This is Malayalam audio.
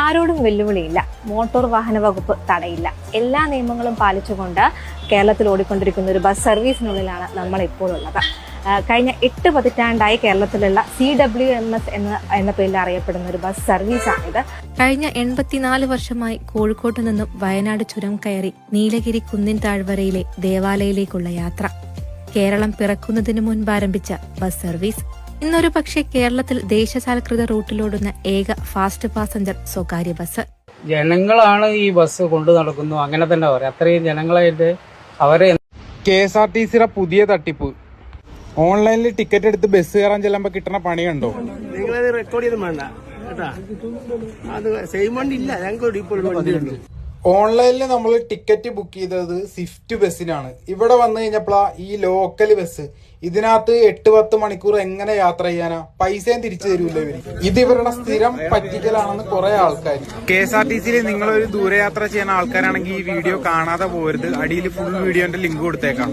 ആരോടും വെല്ലുവിളിയില്ല. മോട്ടോർ വാഹന വകുപ്പ് തടയില്ല. എല്ലാ നിയമങ്ങളും പാലിച്ചുകൊണ്ട് കേരളത്തിൽ ഓടിക്കൊണ്ടിരിക്കുന്ന ഒരു ബസ് സർവീസിനുള്ളിലാണ് നമ്മൾ ഇപ്പോൾ ഉള്ളത് കഴിഞ്ഞ എട്ട് പതിറ്റാണ്ടായി കേരളത്തിലുള്ള സി ഡബ്ല്യു എം എസ് എന്ന എന്ന പേരിൽ അറിയപ്പെടുന്ന ഒരു ബസ് സർവീസാണിത്. കഴിഞ്ഞ എൺപത്തിനാല് വർഷമായി കോഴിക്കോട്ട് നിന്നും വയനാട് ചുരം കയറി നീലഗിരി കുന്നിൻ താഴ്വരയിലെ ദേവാലയയിലേക്കുള്ള യാത്ര. കേരളം പിറക്കുന്നതിന് മുൻപ് ആരംഭിച്ച ബസ് സർവീസ് ഇന്നൊരു പക്ഷേ കേരളത്തിൽ ദേശസാൽകൃത റൂട്ടിലോടുന്ന ഏക ഫാസ്റ്റ് പാസഞ്ചർ സ്വകാര്യ ബസ്. ജനങ്ങളാണ് ഈ ബസ് കൊണ്ടു നടക്കുന്നു. അങ്ങനെ തന്നെ പറയാം. അത്രയും ജനങ്ങളായിട്ട് അവരെ കെ എസ് ആർ ടി സിയുടെ പുതിയ തട്ടിപ്പ്. ഓൺലൈനിൽ ടിക്കറ്റ് എടുത്ത് ബസ് കയറാൻ ചെല്ലുമ്പോ കിട്ടണ പണി കണ്ടോ നിങ്ങളത് റെക്കോർഡ് ചെയ്ത് വേണ്ട കേട്ടാ? അത് സെയിം വണ്ടി ഇല്ല. ഞങ്ങൾക്ക് ഇപ്പോൾ വണ്ടിയുള്ളൂ ഓൺലൈനിൽ നമ്മൾ ടിക്കറ്റ് ബുക്ക് ചെയ്തത് സ്വിഫ്റ്റ് ബസ്സിനാണ്. ഇവിടെ വന്നു കഴിഞ്ഞപ്പോഴാ ഈ ലോക്കൽ ബസ് ഇതിനകത്ത് എട്ട് പത്ത് മണിക്കൂർ എങ്ങനെ യാത്ര ചെയ്യാനാ? പൈസയും തിരിച്ചു തരൂല ഇവർ? ഇത് ഇവരുടെ സ്ഥിരം പറ്റിക്കലാണെന്ന് കുറെ ആൾക്കാർ കെ എസ് ആർ ടി സിയിൽ നിങ്ങൾ ഒരു ദൂരയാത്ര ചെയ്യുന്ന ആൾക്കാരാണെങ്കിൽ ഈ വീഡിയോ കാണാതെ പോരുത്. അടിയിൽ ഫുൾ വീഡിയോന്റെ ലിങ്ക് കൊടുത്തേക്കാം.